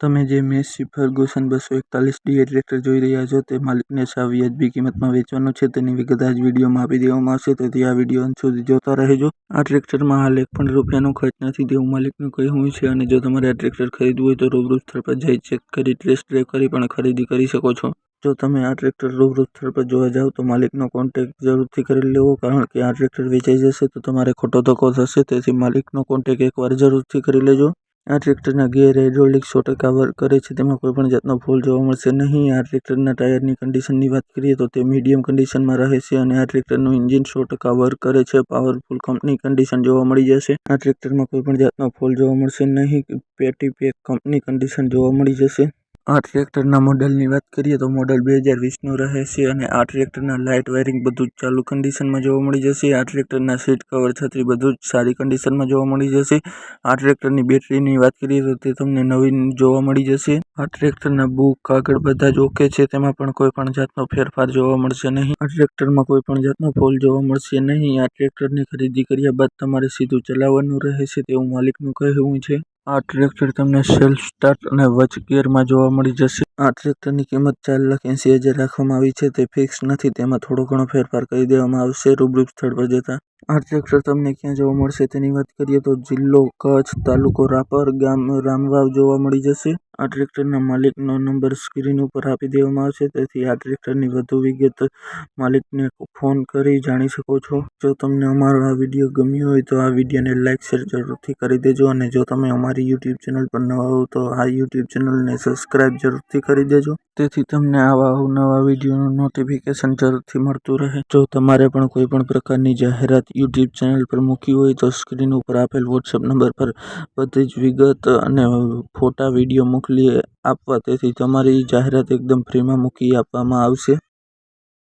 તમે જે Massey Ferguson બસો એકતાલીસ ડીએ ટ્રેક્ટર જોઈ રહ્યા છો, તે માલિકને સાવ વ્યાજબી કિંમતમાં વેચવાનું છે. તેની વિગત આ જ વિડીયોમાં આપી દેવામાં આવશે. તેથી આ વીડિયો અંત સુધી જોતા રહેજો. આ ટ્રેક્ટરમાં હાલ એક પણ રૂપિયાનો ખર્ચ નથી. તેવું માલિકનું કહેવું છે. અને જો તમારે આ ટ્રેક્ટર ખરીદવું હોય તો રૂબરૂ સ્થળ પર જઈ ચેક કરી, ટેસ્ટ ડ્રાઈવ કરી પણ ખરીદી કરી શકો છો. જો તમે આ ટ્રેક્ટર રૂબરૂ સ્થળ પર જોવા જાઓ તો માલિકનો કોન્ટેક્ટ જરૂરથી કરી લેવો. કારણ કે આ ટ્રેક્ટર વેચાઈ જશે, તો તમારે ખોટો ધક્કો થશે. તેથી માલિકનો કોન્ટેક્ટ એકવાર જરૂરથી કરી લેજો. આ ટ્રેક્ટરના ગેર હાઇડ્રોલિક સો ટકા વર્ક કરે છે. તેમાં કોઈપણ જાતનો ફોલ્ટ જોવા મળશે નહીં. આ ટ્રેક્ટર ના ટાયરની કન્ડિશનની વાત કરીએ તો તે મીડિયમ કન્ડિશનમાં રહે છે અને આ ટ્રેક્ટરનું એન્જિન સો ટકા વર્ક કરે છે. પાવરફુલ કંપની કન્ડિશન જોવા મળી જશે. આ ટ્રેક્ટરમાં કોઈપણ જાતનો ફોલ્ટ જોવા મળશે નહીં. પેટી પેક કંપની કન્ડિશન જોવા મળી જશે. આ ટ્રેક્ટરના મોડલની વાત કરીએ તો મોડલ બે હજાર વીસનું રહે છે અને આ ટ્રેક્ટરના લાઇટ વાયરિંગ બધું જ ચાલુ કન્ડિશનમાં જોવા મળી જશે. આ ટ્રેક્ટરના સીટ કવર છત્રી બધું જ સારી કન્ડિશનમાં જોવા મળી જશે. આ ટ્રેક્ટરની બેટરીની વાત કરીએ તો તે તમને નવીન જોવા મળી જશે. આ ટ્રેક્ટરના બુક કાગળ બધા જ ઓકે છે. તેમાં પણ કોઈ પણ જાતનો ફેરફાર જોવા મળશે નહીં. આ ટ્રેક્ટરમાં કોઈ પણ જાતનો ફોલ જોવા મળશે નહીં. આ ટ્રેક્ટરની ખરીદી કર્યા બાદ તમારે સીધું ચલાવવાનું રહે છે. તેવું માલિકનું કહેવું છે. આ ટ્રેક્ટર તમને સેલ્ફ સ્ટાર્ટ અને વચ ગિયરમાં જોવા મળી જશે. આ ટ્રેક્ટરની કિંમત ચાર લાખ એંસી હજાર રાખવામાં આવી છે. તે ફિક્સ નથી. તેમાં થોડો ઘણો ફેરફાર કરી દેવામાં આવશે. રૂબરૂ સ્થળ પર જતા આ ટ્રેક્ટર તમને ક્યાં જોવા મળશે તેની વાત કરીએ તો જિલ્લો, કચ્છ, તાલુકો રાપર, ગામ રામવાવ જોવા મળી જશે. આ ટ્રેક્ટરના માલિકનો નંબર સ્ક્રીન ઉપર આપી દેવામાં આવશે. તેથી આ ટ્રેક્ટરની વધુ વિગત માલિકને ફોન કરી જાણી શકો છો. જો તમને અમારો આ વીડિયો ગમ્યો હોય તો આ વિડીયોને લાઇક શેર જરૂરથી કરી દેજો અને જો તમે અમારી યુટ્યુબ ચેનલ પર નવા હો તો આ યુટ્યુબ ચેનલને સબસ્ક્રાઈબ જરૂરથી કરી દેજો. તેથી તમને આવા અવનવા વિડીયોનું નોટિફિકેશન જરૂરથી મળતું રહે. જો તમારે પણ કોઈ પણ પ્રકારની જાહેરાત યુટ્યુબ ચેનલ પર મૂકી હોય તો સ્ક્રીન ઉપર આપેલ વોટ્સએપ નંબર પર બધી જ વિગત અને ફોટા, વીડિયો મોકલી આપવા. તેથી તમારી જાહેરાત એકદમ ફ્રીમાં મૂકી આપવામાં આવશે.